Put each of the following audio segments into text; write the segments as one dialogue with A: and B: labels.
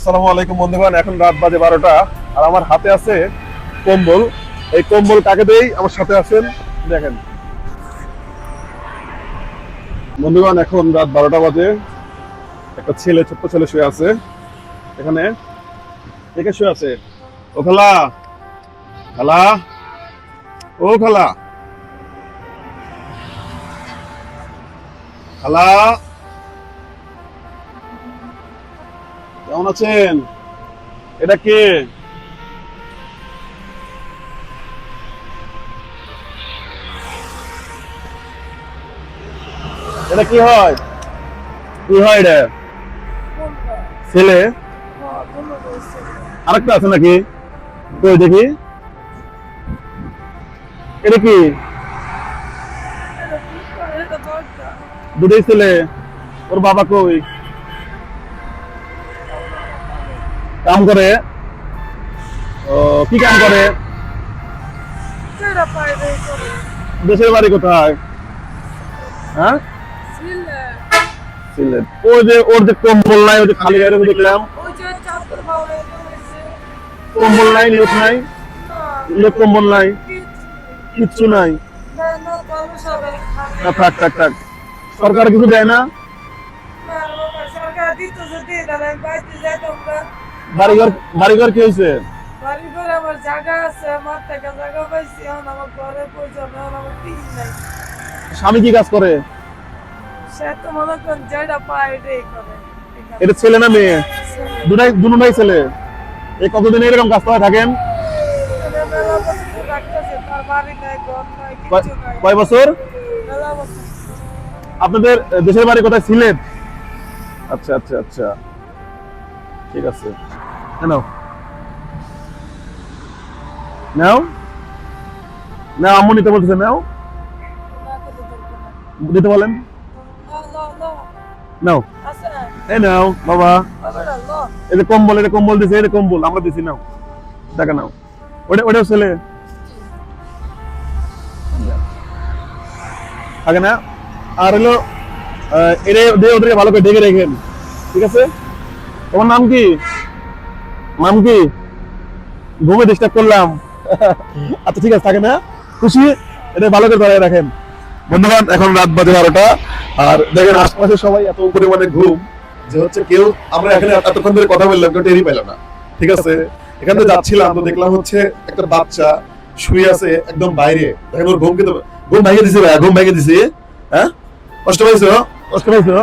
A: আসসালামু আলাইকুম বন্ধুগণ, এখন রাত বাজে বারোটা, আর আমার হাতে আছে কম্বল। এই কম্বল কাকে দেই? আমার সাথে আছেন, দেখেন। বন্ধুগণ, এখন রাত বারোটা বাজে। একটা ছেলে, ছোট্ট ছেলে শুয়ে আছে। এখানে কে শুয়ে আছে? ও খালা। খালা। ও খালা। খালা। কেমন আছেন? এটা কে? এটা কি হয়? কি হয় এটা? ছেলে? আরেকটা আছে নাকি? কই দেখি। এটা কি? দুটোই ছেলে। ওর বাবা কই? কাম করে। কি কাম করে? দেশের বাড়ি কোথায়? হ্যাঁ? সিলেট। যে ওর যে কম্বল নাই ওই যে খালি গায়ে দেখলাম। কম্বল নাই লোক নাই? লোক কম্বল নাই? কিচ্ছু নাই? না থাক থাক থাক। সরকার কিছু দেয় না? বাড়িঘর বাড়িঘর কি হয়েছে
B: আমার জায়গা আছে আমার টাকা জায়গা পাইছি এখন আমার ঘরে প্রয়োজন এখন আমার টিন নাই।
A: স্বামী কি কাজ করে?
B: সে তো মনে করেন যেটা পায় এটাই করে।
A: এটা ছেলে না মেয়ে? দুটাই দুটাই ছেলে। এই কতদিন এরকম কাজ করে থাকেন? কয় বছর? আপনাদের দেশের বাড়ি কোথায়? সিলেট? আচ্ছা আচ্ছা আচ্ছা। ঠিক আছে। কেন নাও না আম্মু নিতে বলতেছে নাও। দিতে বলেন। নাও
B: আছে
A: নাও বাবা এটা কম্বল এটা কম্বল দিছে এটা কম্বল আমরা দিছি নাও টাকা নাও ওটা ওটাও ছেলে থাকে না আর হলো এটা ওদেরকে ভালো করে ডেকে রেখেন ঠিক আছে তোমার নাম কি নাম কি? ঘুমে ডিস্টার্ব করলাম। আচ্ছা ঠিক আছে থাকে না খুশি? এটা ভালো করে ধরে রাখেন। বন্ধুবান এখন রাত বাজে বারোটা। আর দেখেন আশপাশে সবাই এত পরিমাণে ঘুম যে হচ্ছে কেউ আমরা এখানে এতক্ষণ ধরে কথা বললাম কেউ টেরই পেলাম না। ঠিক আছে? এখান থেকে যাচ্ছিলাম তো দেখলাম হচ্ছে একটা বাচ্চা শুয়ে আছে একদম বাইরে। দেখেন ওর ঘুম কিন্তু ঘুম ভেঙে দিছে ভাইয়া ঘুম ভেঙে দিছে। হ্যাঁ? কষ্ট পাইছো? কষ্ট পাইছো।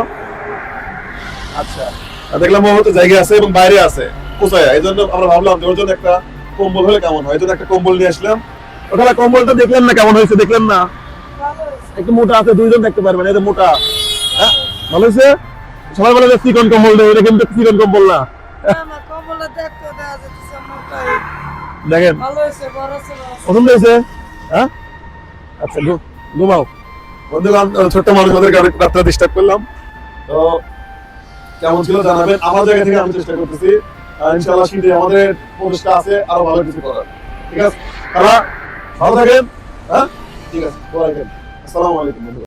A: আচ্ছা। দেখলাম ও হয়তো জায়গায় আছে এবং বাইরে আছে। কোথায়? এই জন্য আমরা ভাবলাম যে ওর জন্য একটা কম্বল হলে কেমন হয়? এই জন্য একটা কম্বল নিয়ে আসলাম। ওখানে কম্বলটা দেখলেন না কেমন হয়েছে? দেখলেন না? একটু মোটা আছে দুইজন দেখতে পারবেন। যে মোটা। হ্যাঁ? ভালো হয়েছে? সবাই বলে যে চিকন কম্বল দেয় এটা কিন্তু চিকন কম্বল না। দেখেন।
B: ভালো হয়েছে,
A: পছন্দ হয়েছে? হ্যাঁ? আচ্ছা ঘুমাও। বন্ধুগণ ছোট্ট মানুষ ওদেরকে অনেক রাত্রে ডিস্টার্ব করলাম। তো কেমন ছিল জানাবেন? আমার জায়গা থেকে আমি চেষ্টা করতেছি। আর ইনশাআল্লাহ শীতে আমাদের প্রচেষ্টা আছে আরও ভালো কিছু করার। ঠিক আছে? তারা ভালো থাকেন। হ্যাঁ? ঠিক আছে আসসালামু আলাইকুম